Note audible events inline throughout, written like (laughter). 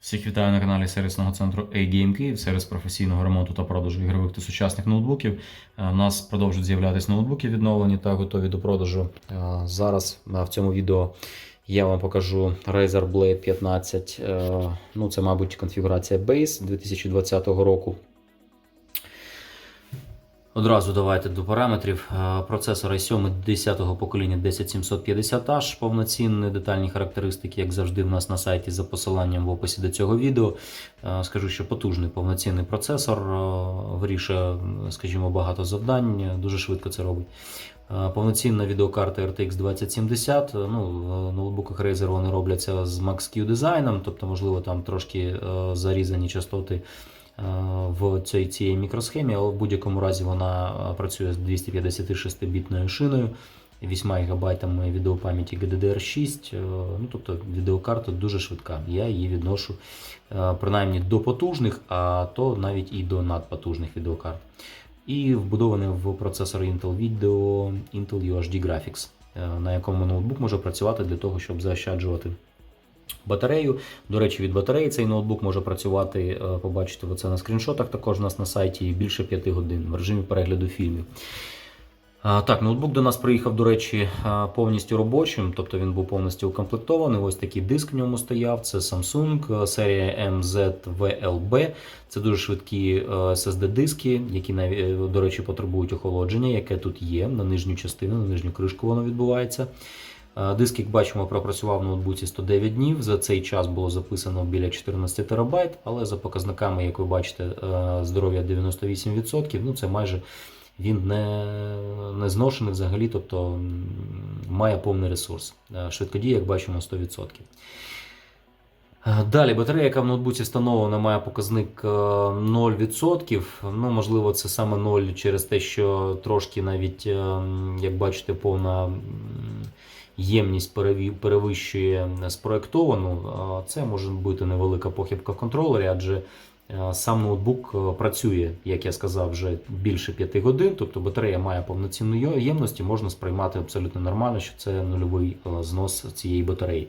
Всіх вітаю на каналі сервісного центру A-Game Київ, сервіс професійного ремонту та продажу ігрових та сучасних ноутбуків. Е, У нас продовжують з'являтися ноутбуки відновлені та готові до продажу. Е, Зараз е, в цьому відео я вам покажу Razer Blade 15. Е, Ну, це, мабуть, конфігурація Base 2020 року. Одразу давайте до параметрів. Е, Процесор i7 10-го покоління 10750H, повноцінні детальні характеристики, як завжди, в нас на сайті за посиланням в описі до цього відео. Е, Скажу, що потужний повноцінний процесор е, вирішує, скажімо, багато завдань, дуже швидко це робить. Повноцінна відеокарта RTX 2070. е, Ну, в ноутбуках Razer вони робляться з Max-Q дизайном, тобто, можливо, там трошки зарізані частоти в цій цієї мікросхемі, але в будь-якому разі вона е, працює з 256-бітною шиною, 8 ГБ відеопам'яті GDDR6. е, Ну, тобто відеокарта дуже швидка. Я її відношу е, принаймні до потужних, а то навіть і до надпотужних відеокарт. І вбудований в процесор Intel Video Intel UHD Graphics, е, на якому ноутбук може працювати для того, щоб заощаджувати батарею. До речі, від батареї цей ноутбук може працювати, е, побачите це на скріншотах, також у нас на сайті більше 5 годин в режимі перегляду фільмів. Так, ноутбук до нас приїхав, до речі, повністю робочим, тобто він був повністю укомплектований. Ось такий диск в ньому стояв. Це Samsung е, серія MZVLB. Це дуже швидкі е, SSD-диски, які, до речі, потребують охолодження, яке тут є на нижню частину, на нижню кришку воно відбувається. Е, Диск, як бачимо, пропрацював в ноутбуці 109 днів. За цей час було записано біля 14 терабайт, але за показниками, як ви бачите, е, здоров'я 98%. Ну, це майже він не, не зношений взагалі, тобто має повний ресурс. Е, Швидкодія, як бачимо, 100%. Е, Далі батарея, яка в ноутбуці встановлена, має показник е, 0%. Ну, можливо, це саме 0 через те, що трошки навіть, як бачите, повна ємність перевищує спроєктовану. Е, Це може бути невелика похибка в контролері, адже е, сам ноутбук е, працює, як я сказав, вже більше 5 годин, тобто батарея має повноцінну ємність і можна сприймати абсолютно нормально, що це нульовий е, знос цієї батареї.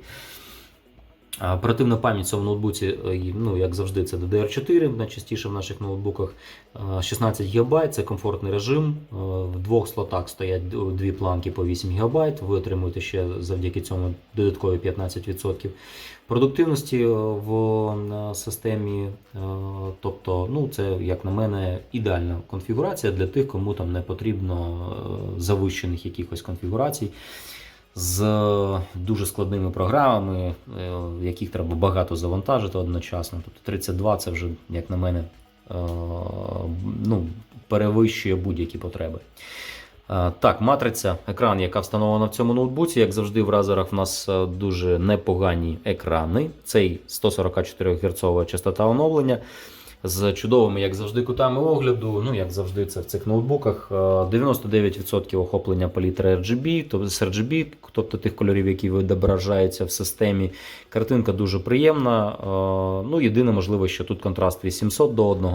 Оперативна пам'ять в ноутбуці, е, ну, як завжди, це DDR4, найчастіше в наших ноутбуках Е, 16 ГБ, це комфортний режим. Е, В двох слотах стоять дві планки по 8 ГБ. Ви отримуєте ще завдяки цьому додаткові 15% продуктивності е, в системі. Тобто, ну, це, як на мене, ідеальна конфігурація для тих, кому там не потрібно завищених якихось конфігурацій з дуже складними програмами, е, яких треба багато завантажити одночасно. Тобто 32 це вже, як на мене, е, ну, перевищує будь-які потреби. Е, Так, матриця, екран, яка встановлена в цьому ноутбуці. Як завжди, в разерах в нас дуже непогані екрани. Цей 144 Гц частота оновлення з чудовими, як завжди, кутами огляду. Ну, як завжди, це в цих ноутбуках. Е, 99% охоплення палітри RGB, тобто з RGB, тобто тих кольорів, які відображаються в системі. Картинка дуже приємна. Е, Ну, єдине, можливо, що тут контраст 800 до 1.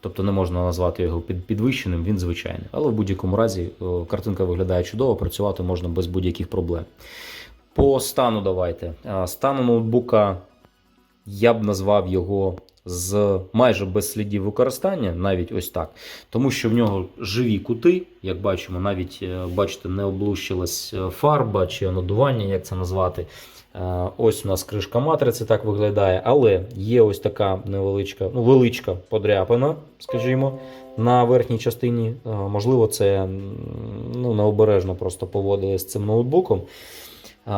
Тобто не можна назвати його підвищеним, він звичайний. Але в будь-якому разі е, картинка виглядає чудово, працювати можна без будь-яких проблем. По стану давайте. Е, Стан у ноутбука я б назвав його з майже без слідів використання, навіть ось так. Тому що в нього живі кути, як бачимо, навіть е, бачите, не облущилась е, фарба чи анодування, як це назвати. Е, Ось у нас кришка матриці так виглядає, але є ось така невеличка, ну величка подряпина, скажімо, на верхній частині. Можливо, це ну, необережно просто поводили з цим ноутбуком.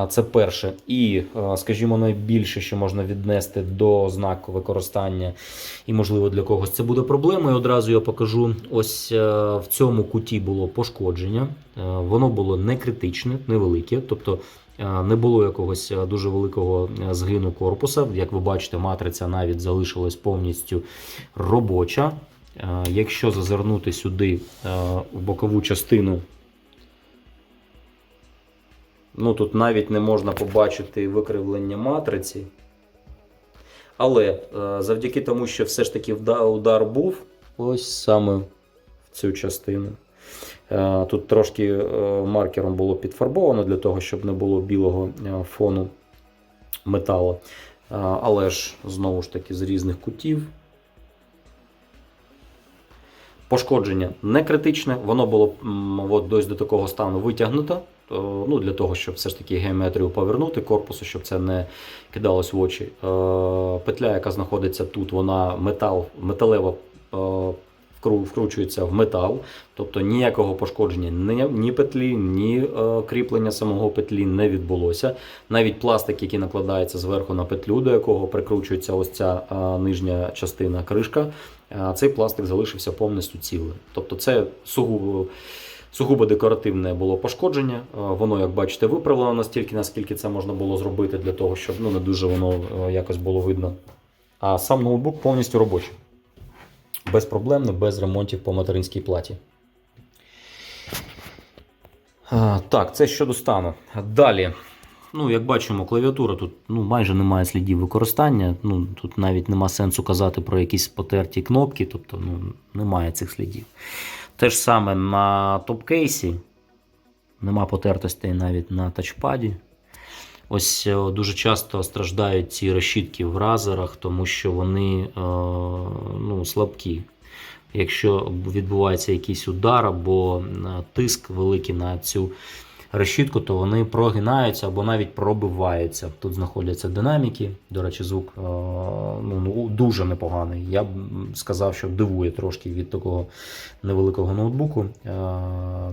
Це перше. І, е, скажімо, найбільше, що можна віднести до знаку використання, і, можливо, для когось це буде проблемою. Одразу я покажу. Ось е, в цьому куті було пошкодження. Е, Воно було не критичне, невелике. Тобто не було якогось дуже великого згину корпуса. Як ви бачите, матриця навіть залишилась повністю робоча. Якщо зазирнути сюди в бокову частину Ну, тут навіть не можна побачити викривлення матриці. Але е, завдяки тому, що все ж таки удар був ось саме в цю частину. Е, Тут трошки е, маркером було підфарбовано для того, щоб не було білого фону металу. але ж знову ж таки з різних кутів. Пошкодження не критичне, воно було дось до такого стану витягнуто. Е, Ну, для того, щоб все ж таки геометрію повернути корпусу, щоб це не кидалось в очі. Е, Петля, яка знаходиться тут, вона метал, металево е, вкручується в метал, тобто ніякого пошкодження ні, ні петлі, ні е, кріплення самого петлі не відбулося. Навіть пластик, який накладається зверху на петлю, до якого прикручується ось ця е, нижня частина кришка, е, цей пластик залишився повністю цілим. Тобто це сугубо. Сугубо декоративне було пошкодження. Е, Воно, як бачите, виправлено настільки, наскільки це можна було зробити для того, щоб ну, не дуже воно е, якось було видно. А сам ноутбук повністю робочий. Безпроблемно, без ремонтів по материнській платі. Так, це щодо стану. Далі. Ну, як бачимо, клавіатура тут ну, майже немає слідів використання. Ну, тут навіть нема сенсу казати про якісь потерті кнопки, тобто ну, немає цих слідів. Те ж саме на топкейсі. Нема потертостей навіть на тачпаді. Ось е, дуже часто страждають ці решітки в разерах, тому що вони е, ну, слабкі. Якщо відбувається якийсь удар або е, тиск великий на цю решітку, то вони прогинаються або навіть пробиваються. Тут знаходяться динаміки. До речі, звук е, ну, ну, дуже непоганий. Я б сказав, що дивує трошки від такого невеликого ноутбуку. Е,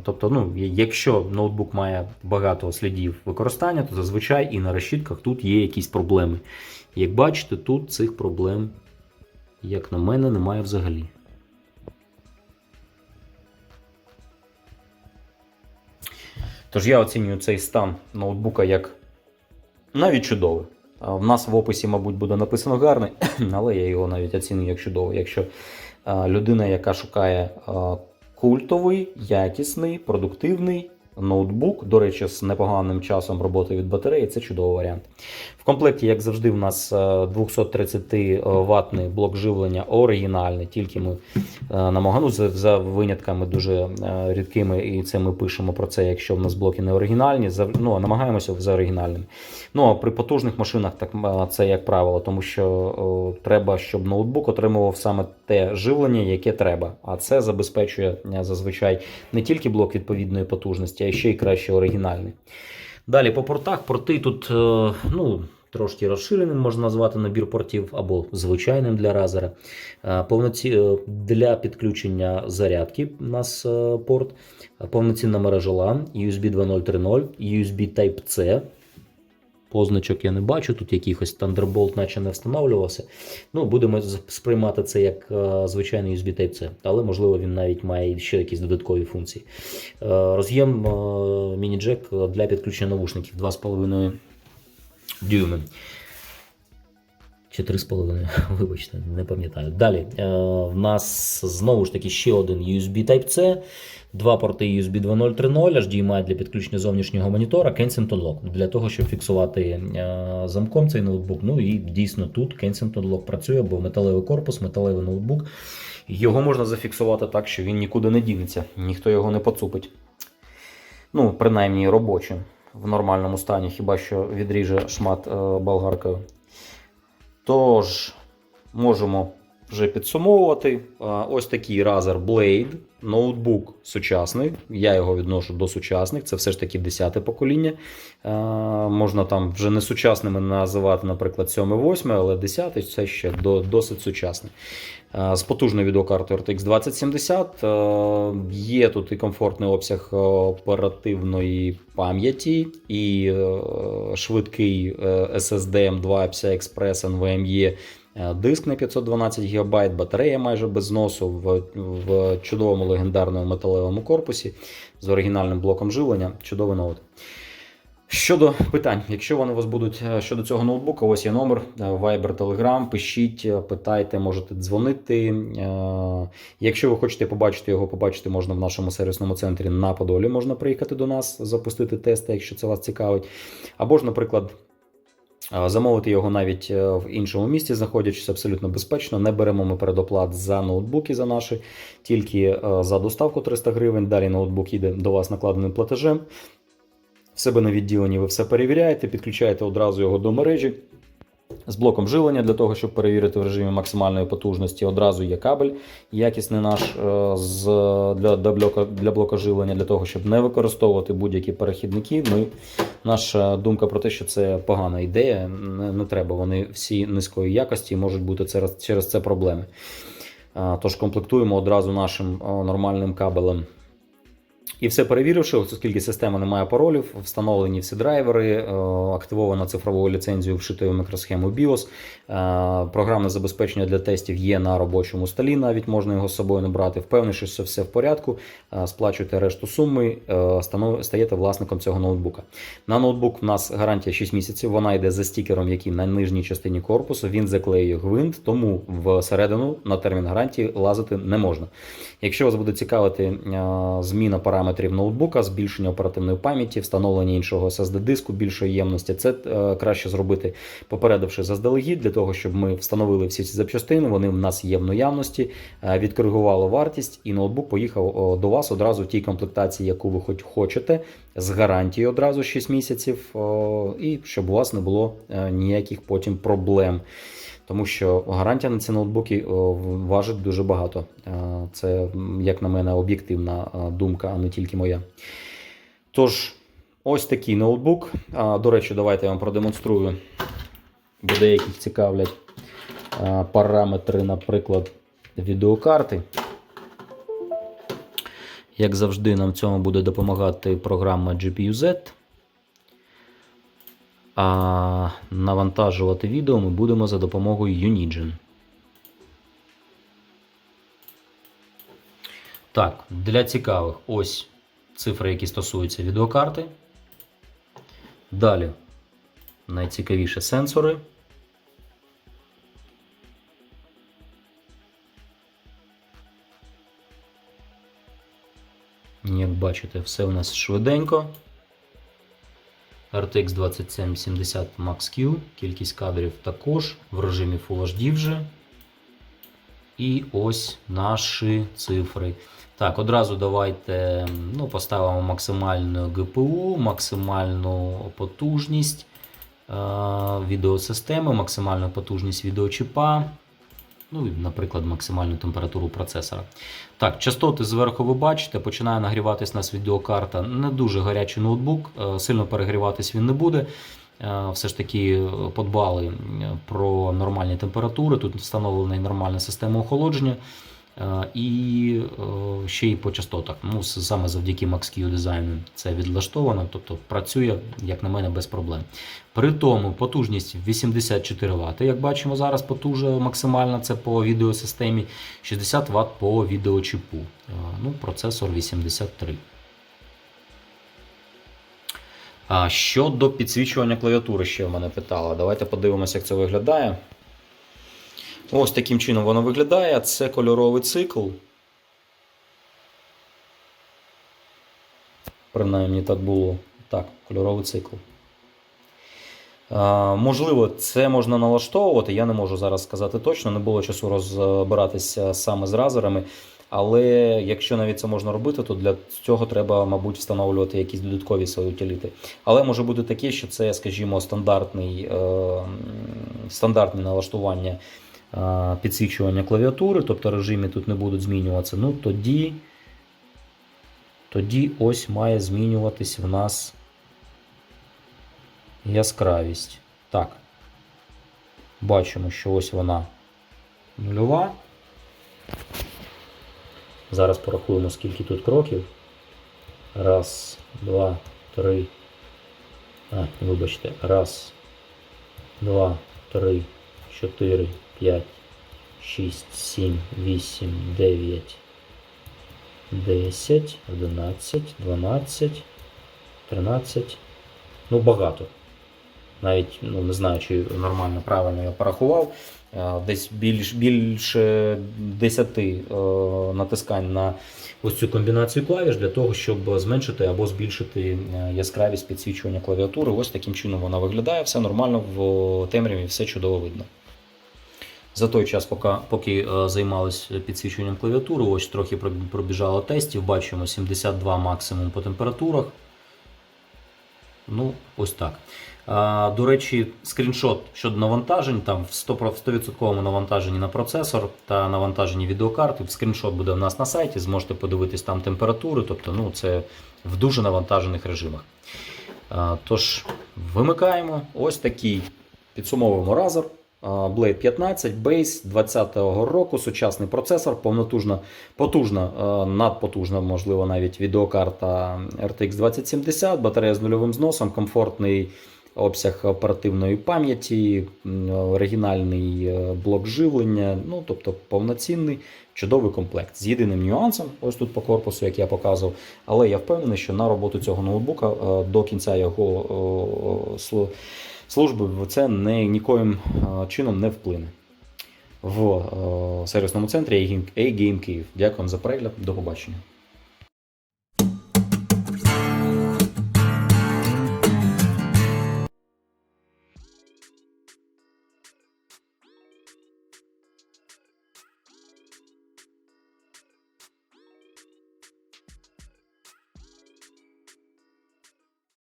Тобто, ну, якщо ноутбук має багато слідів використання, то зазвичай і на решітках тут є якісь проблеми. Як бачите, тут цих проблем, як на мене, немає взагалі. Тож я оцінюю цей стан ноутбука як навіть чудовий. В нас в описі, мабуть, буде написано гарний, (clears throat) але я його навіть оцінюю як чудовий. Якщо людина, яка шукає культовий, якісний, продуктивний ноутбук, до речі, з непоганим часом роботи від батареї, це чудовий варіант. Комплекті, як завжди, в нас 230 ватний блок живлення оригінальний, тільки ми е, намагаємо за, винятками дуже е, рідкими, і це ми пишемо про це, якщо в нас блоки не оригінальні, ну, намагаємося за оригінальними. Ну а при потужних машинах так е, це як правило, тому що треба, щоб ноутбук отримував саме те живлення, яке треба. А це забезпечує е, зазвичай не тільки блок відповідної потужності, а ще й краще оригінальний. Далі по портах. Порти тут е, ну, трошки розширеним можна назвати набір портів або звичайним для разера. Е, Повноці... е, Для підключення зарядки у нас е, порт, повноцінна мережа LAN, USB 2.0.3.0, USB Type-C. Позначок я не бачу, тут якихось Thunderbolt наче не встановлювався. Ну, будемо сприймати це як е, звичайний USB Type-C, але можливо він навіть має ще якісь додаткові функції. Е, Роз'єм е, міні-джек для підключення навушників 2,5 дюйми. Чи 3,5, (laughs) вибачте, не пам'ятаю. Далі е, в нас знову ж таки ще один USB Type-C, два порти USB 2.0.3.0, HDMI для підключення зовнішнього монітора, Kensington Lock для того, щоб фіксувати е, замком цей ноутбук. Ну і дійсно тут Kensington Lock працює, бо металевий корпус, металевий ноутбук. Його можна зафіксувати так, що він нікуди не дінеться, ніхто його не поцупить. Ну, принаймні робочим в нормальному стані, хіба що відріже шмат е, болгаркою. Тож, можемо вже підсумовувати. Е, Ось такий Razer Blade, ноутбук сучасний. Я його відношу до сучасних, це все ж таки 10-те покоління. Е, Можна там вже не сучасними називати, наприклад, 7-8, але 10-й це ще до, досить сучасний. Е, З потужною відеокартою RTX 2070. Е, Є тут і комфортний обсяг оперативної пам'яті, і е, швидкий е, SSD M2 PCI Express NVMe диск на 512 ГБ, батарея майже без зносу в, в чудовому легендарному металевому корпусі з оригінальним блоком живлення. Чудовий ноут. Щодо питань, якщо вони у вас будуть е, щодо цього ноутбука, ось є номер е, Viber, Telegram, пишіть, е, питайте, можете дзвонити. Е, Якщо ви хочете побачити його, побачити можна в нашому сервісному центрі на Подолі. Можна приїхати до нас, запустити тести, якщо це вас цікавить. Або ж, наприклад, е, замовити його навіть е, в іншому місті, знаходячись абсолютно безпечно. Не беремо ми передоплат за ноутбуки за наші, тільки е, за доставку 300 гривень. Далі ноутбук йде до вас накладеним платежем. В себе на відділенні ви все перевіряєте, підключаєте одразу його до мережі. З блоком живлення для того, щоб перевірити в режимі максимальної потужності. Одразу є кабель якісний наш е, з, для, для, блока, для блока живлення, для того, щоб не використовувати будь-які перехідники. Ми, наша думка про те, що це погана ідея, не, не треба. Вони всі низької якості можуть бути через, через це проблеми. Е, Тож комплектуємо одразу нашим нормальним кабелем. І все перевіривши, оскільки система не має паролів, встановлені всі драйвери, е, активовано цифровою ліцензією вшитою мікросхему BIOS. Е, Програмне забезпечення для тестів є на робочому столі, навіть можна його з собою не брати. Впевнившись, що все в порядку, е, сплачуєте решту суми, стаєте власником цього ноутбука. На ноутбук в нас гарантія 6 місяців. Вона йде за стікером, який на нижній частині корпусу. Він заклеює гвинт, тому всередину на термін гарантії лазити не можна. Якщо вас буде цікавити зміна параметрів ноутбука, збільшення оперативної пам'яті, встановлення іншого SSD диску більшої ємності, це е, краще зробити, попередивши заздалегідь, для того, щоб ми встановили всі ці запчастини. Вони в нас є в наявності, е, відкоригували вартість, і ноутбук поїхав до вас одразу в тій комплектації, яку ви хоч хочете, з гарантією одразу 6 місяців, і щоб у вас не було е, ніяких потім проблем. Тому що гарантія на ці ноутбуки важить дуже багато. Е, Це, як на мене, об'єктивна е, думка, а не тільки моя. Тож, ось такий ноутбук. До речі, давайте я вам продемонструю, бо деяких цікавлять е, параметри, наприклад, відеокарти. Як завжди, нам в цьому буде допомагати програма GPU-Z. А навантажувати відео ми будемо за допомогою Unigen. Так, для цікавих ось цифри, які стосуються відеокарти. Далі найцікавіше сенсори. Як бачите, все у нас швиденько. RTX 2770 Max-Q, кількість кадрів також в режимі Full HD вже. І ось наші цифри. Так, одразу давайте ну, поставимо максимальну GPU, максимальну потужність е- відеосистеми, максимальну потужність відеочіпа. Ну, наприклад, максимальну температуру процесора. Так, частоти зверху ви бачите, починає нагріватись нас відеокарта. Не дуже гарячий ноутбук, е, сильно перегріватись він не буде. Е, Все ж таки е, подбали про нормальні температури. Тут встановлена і нормальна система охолодження. Е, І е, ще й по частотах. Ну, саме завдяки MaxQ дизайну це відлаштовано, тобто працює, як на мене, без проблем. При тому потужність 84 Вт. Як бачимо зараз, потужа максимальна це по відеосистемі, 60 Вт по відеочіпу. Е, Ну, процесор 83. А щодо підсвічування клавіатури, ще в мене питала. Давайте подивимося, як це виглядає. Ось таким чином воно виглядає. Це кольоровий цикл. Принаймні так було. Так, кольоровий цикл. Можливо, це можна налаштовувати. Я не можу зараз сказати точно, не було часу розбиратися саме з разерами. Але якщо навіть це можна робити, то для цього треба, мабуть, встановлювати якісь додаткові свої утиліти. Але може бути таке, що це, скажімо, стандартний, е, стандартне налаштування підсвічування клавіатури, тобто режими тут не будуть змінюватися. Ну тоді, тоді ось має змінюватись в нас яскравість. Так. Бачимо, що ось вона нульова. Зараз порахуємо, скільки тут кроків. Раз, два, три. А, вибачте. Раз, два, три, чотири, п'ять, шість, сім, вісім, дев'ять, десять, одинадцять, дванадцять, тринадцять. Ну, багато. Навіть ну, не знаю, чи нормально правильно я порахував. Е, Десь більш, більше 10 е, натискань на ось цю комбінацію клавіш для того, щоб зменшити або збільшити е, яскравість підсвічування клавіатури. Ось таким чином вона виглядає. Все нормально в темряві, все чудово видно. За той час, поки, поки е, займались підсвічуванням клавіатури, ось трохи пробіжало тестів. Бачимо 72 максимум по температурах. Ну, ось так. А, До речі, скріншот щодо навантажень, там в 100% в 100% навантаженні на процесор та навантаженні відеокарти. Скріншот буде в нас на сайті, зможете подивитись там температури, тобто ну, це в дуже навантажених режимах. А, Тож, вимикаємо ось такий підсумовуємо Razer. Blade 15 Base 20-го року, сучасний процесор, повнотужна, потужна, надпотужна, можливо, навіть відеокарта RTX 2070, батарея з нульовим зносом, комфортний обсяг оперативної пам'яті, оригінальний е, блок живлення, ну тобто повноцінний чудовий комплект з єдиним нюансом, ось тут по корпусу, як я показував. Але я впевнений, що на роботу цього ноутбука е, до кінця його е, служби це не, нікоїм чином не вплине. В сервісному центрі A-Game Kyiv. Дякую за перегляд. До побачення.